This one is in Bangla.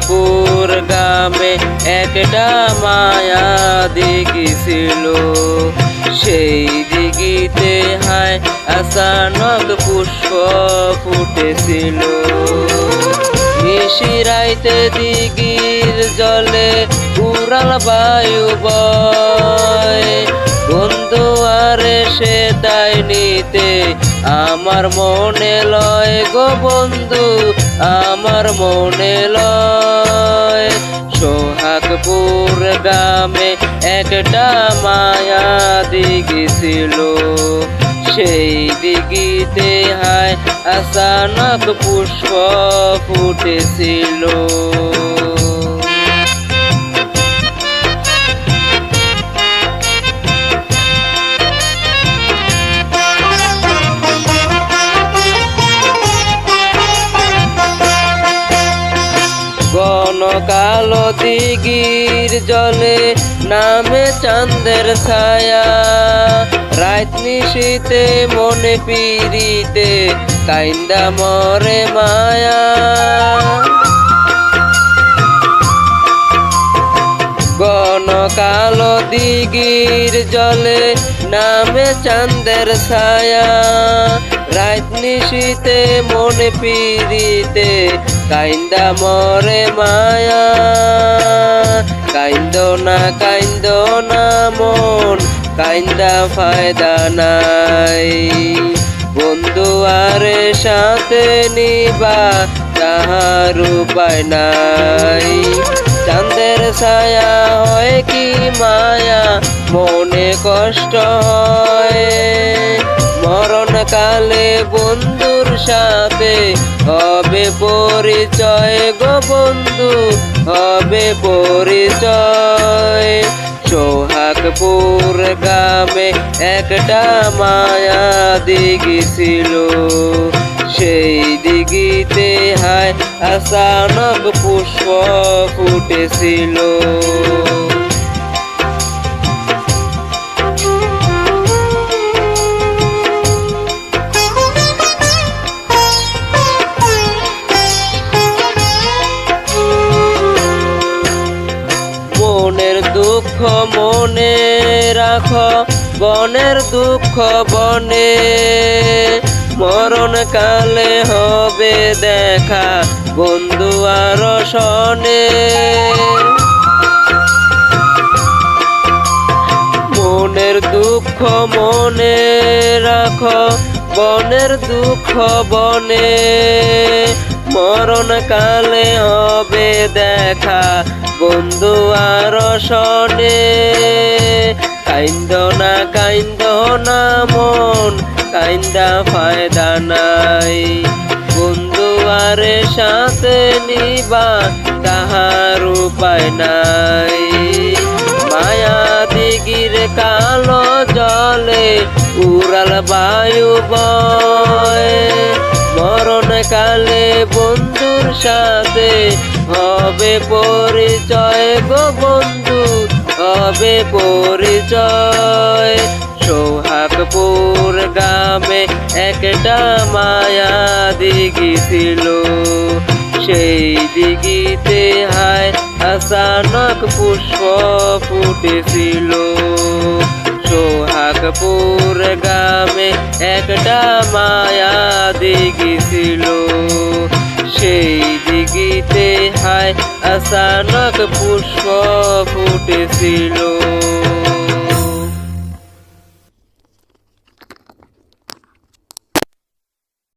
সোহাগপুর গ্রামে একটা মায়া দিগিছিল সেই দিগিতে হায় আসানক পুষ্প ফুটেছিল। নিশিরাইতে দিগির জলে উড়াল বয়। বন্ধু আরে সে তাই নিতে আমার মনে লয় গো বন্ধু, আমার মনে লয়। সোহাগপুর গ্রামে একটা মায়া দিগিছিল সেই দিগিতে হায় আসানক পুষ্প ফুটেছিল। ঘন কালো দিগির জলে, নামে চাঁদের ছায়া। রাত নিশীতে, মনে পিরিতে কাইন্দা মরে মায়া। ঘন কালো দিগির জলে, নামে চাঁদের ছায়া। রাত নিশীতে, মনে পিরিতে কাইন্দা মরে মায়া। কাইন্দ না কাইন্দ না মন, কাইন্দা ফায়দা নাই। বন্ধু আরে সাথে নিবা, তাহার উপায় নাই। চাঁদের ছায়া হয় কি মায়া, মনে কষ্ট হয়। কালে বন্ধুর সাথে হবে পরিচয় গো বন্ধু, হবে পরিচয়। সোহাগপুর গ্রামে একটা মায়া দিগিছিল সেই দিগিতে হায় আসানক পুষ্প ফুটেছিল। দুঃখ মনে রাখো, বনের দুঃখ বনে। মরণ কালে হবে দেখা, বন্ধু আর সনে মনের দুঃখ মনে রাখো, বনের দুঃখ বনে। মরণ কালে হবে দেখা বন্ধু আর সনে। কাইন্দ না কাইন্দ না মন, কাইন্দা ফায়দা নাই। বন্ধু আরে সাথে নিবা, তাহার উপায় নাই। মায়া দিগির কালো জলে, উড়াল বায়ু বয়। মরণ কালে বন্ধুর সাথে হবে পরিচয় গো বন্ধু, হবে পরিচয়। সোহাগপুর গ্রামে একটা মায়া দিগিছিল সেই দিগিতে হায় আসানক পুষ্প ফুটেছিল। সোহাগপুর গ্রামে একটা মায়া দিগিছিল সেই দিগিতে হায় আসানক পুষ্প ফুটেছিল।